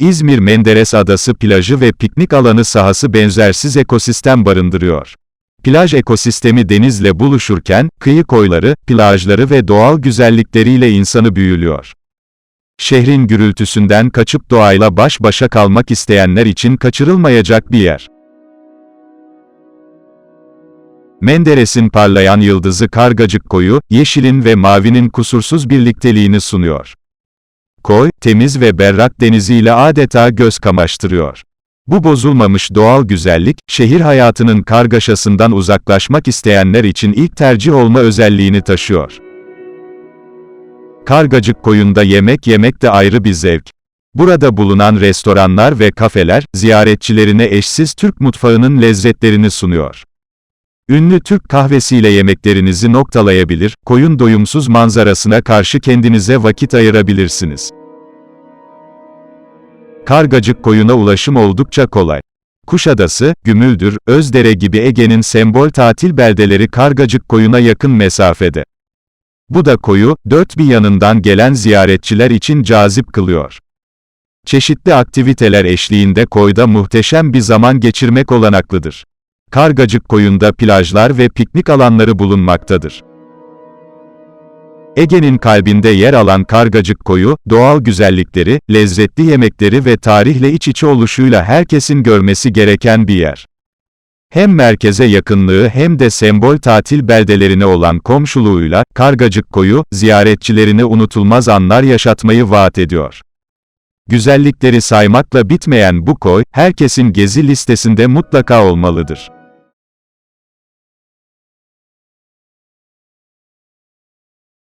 İzmir Menderes Adası plajı ve piknik alanı sahası benzersiz ekosistem barındırıyor. Plaj ekosistemi denizle buluşurken, kıyı koyları, plajları ve doğal güzellikleriyle insanı büyülüyor. Şehrin gürültüsünden kaçıp doğayla baş başa kalmak isteyenler için kaçırılmayacak bir yer. Menderes'in parlayan yıldızı Kargacık Koyu, yeşilin ve mavinin kusursuz birlikteliğini sunuyor. Koy, temiz ve berrak deniziyle adeta göz kamaştırıyor. Bu bozulmamış doğal güzellik, şehir hayatının kargaşasından uzaklaşmak isteyenler için ilk tercih olma özelliğini taşıyor. Kargacık koyunda yemek yemek de ayrı bir zevk. Burada bulunan restoranlar ve kafeler, ziyaretçilerine eşsiz Türk mutfağının lezzetlerini sunuyor. Ünlü Türk kahvesiyle yemeklerinizi noktalayabilir, koyun doyumsuz manzarasına karşı kendinize vakit ayırabilirsiniz. Kargacık koyuna ulaşım oldukça kolay. Kuşadası, Gümüldür, Özdere gibi Ege'nin sembol tatil beldeleri Kargacık koyuna yakın mesafede. Bu da koyu, dört bir yanından gelen ziyaretçiler için cazip kılıyor. Çeşitli aktiviteler eşliğinde koyda muhteşem bir zaman geçirmek olanaklıdır. Kargacık koyunda plajlar ve piknik alanları bulunmaktadır. Ege'nin kalbinde yer alan Kargacık koyu, doğal güzellikleri, lezzetli yemekleri ve tarihle iç içe oluşuyla herkesin görmesi gereken bir yer. Hem merkeze yakınlığı hem de sembol tatil beldelerine olan komşuluğuyla, Kargacık koyu, ziyaretçilerine unutulmaz anlar yaşatmayı vaat ediyor. Güzellikleri saymakla bitmeyen bu koy, herkesin gezi listesinde mutlaka olmalıdır.